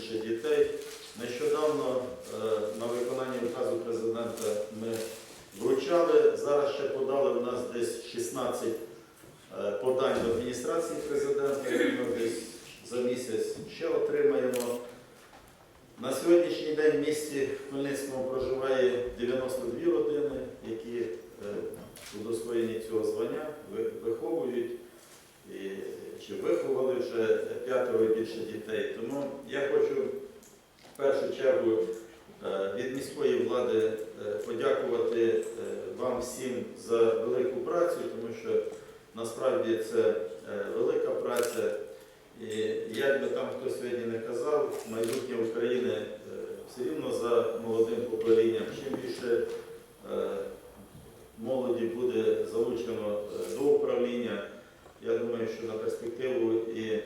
більше дітей. Нещодавно е, на виконанні указу президента ми вручали. Зараз ще подали у нас десь 16 е, подань до адміністрації президента. Ми десь за місяць ще отримаємо. На сьогоднішній день в місті Хмельницькому проживає 92 родини, які е, удостоєні цього звання, виховують чи виховали вже п'ятеро більше дітей. Тому я хочу в першу чергу е, від міської влади е, подякувати е, вам всім за велику працю, тому що насправді це велика праця. І як би там хто сьогодні не казав, майбутнє України все рівно за молодим поколінням. Чим більше молоді буде залучено до управління, я думаю, що на перспективу і е,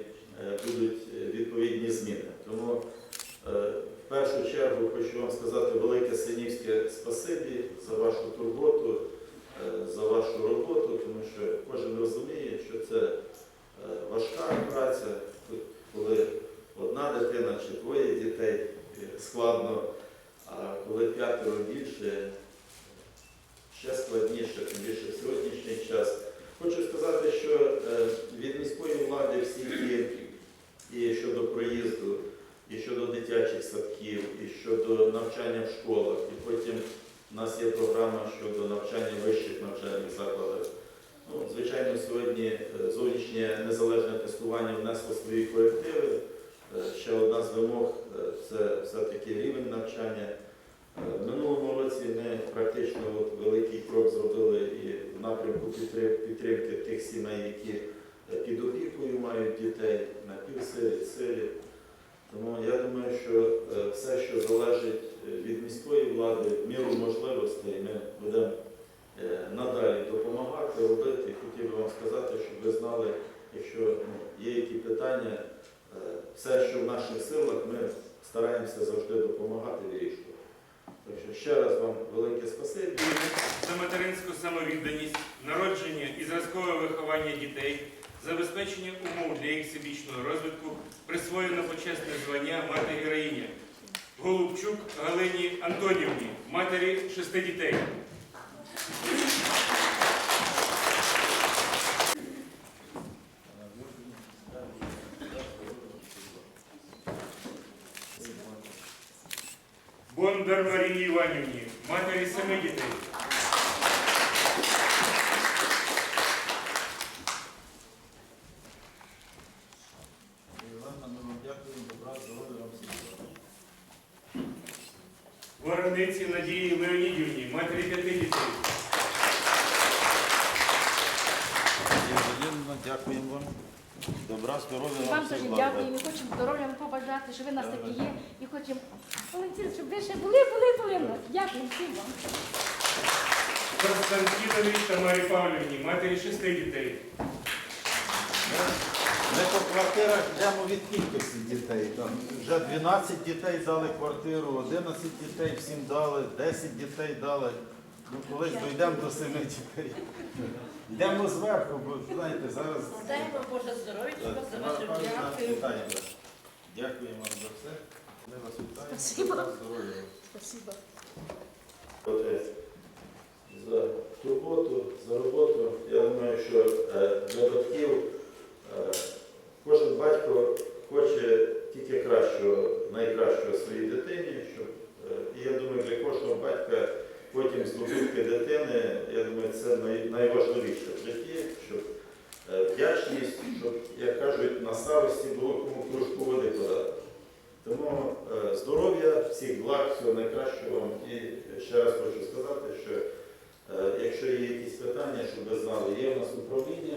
будуть е, відповідні зміни. Тому е, в першу чергу хочу вам сказати велике синівське спасибі за вашу турботу, за вашу роботу, тому що кожен розуміє, що це важка праця, коли одна дитина чи двоє дітей складно, а коли п'ятеро більше, ще складніше, тим більше в сьогоднішній час. Хочу сказати, що е, від міської влади всі ті і щодо проїзду, і щодо дитячих садків, і щодо навчання в школах, і потім у нас є програма щодо навчання в вищих навчальних закладах. Ну, звичайно, сьогодні е, зовнішнє незалежне тестування внесло свої корективи. Е, Ще одна з вимог е, це все-таки рівень навчання. В минулому році ми практично от великий крок зробили і в напрямку підтримки тих сімей, які під опікою мають дітей на півсилі, силі. Тому я думаю, що е, все, що залежить е, від міської влади, в міру можливостей, ми будемо е, надалі допомагати, робити. І хотів би вам сказати, щоб ви знали, якщо ну, є які питання, е, все, що в наших силах, ми стараємося завжди допомагати вирішувати. Так що ще раз вам велике спасибі. за материнську самовідданість, народження і зразкове виховання дітей, забезпечення умов для їх всебічного розвитку, присвоєно почесне звання мати героїня. Голубчук Галині Антонівні, матері шести дітей. Бондар Марії Іванівні, матері семи дітей. Ворониці Надії Леонідівні, матері п'яти дітей. Дякуємо вам. Добра, здоров'я Вам вам дуже дякую. Ми хочемо здоров'я вам побажати, що ви нас такі є. І хочемо, Валентин, щоб ви ще були, були, були в нас. Дякую всім вам. Константинові Тамарі Павлівні, матері шести дітей. Ми по квартирах йдемо від кількості дітей. Там вже 12 дітей дали квартиру, 11 дітей всім дали, 10 дітей дали. Ну, колись дійдемо до семи дітей. Йдемо зверху, бо знаєте, зараз. Дай вам Боже здоров'я, за Павлівна, дякую. вітаємо вас. Дякуємо вам за все. Ми вас вітаємо. Спасибо. Здоров'я. Спасибо. За турботу, за роботу. Я думаю, що е, для батьків е, кожен батько хоче тільки кращого, найкращого своїй дитині. Щоб, е, і я думаю, для кожного батька потім здобутки дитини, я думаю, це найважливіше в житті, щоб е, вдячність, щоб, як кажуть, на старості було кому кружку води подати. Тому е, здоров'я, всіх благ, всього найкращого вам. І ще раз хочу сказати, що е, якщо є якісь питання, щоб ви знали, є в нас управління,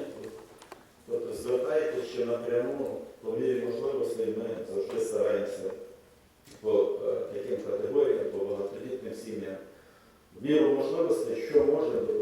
тобто звертайтеся ще напряму, по мірі можливостей ми завжди стараємося по е, таким категоріям,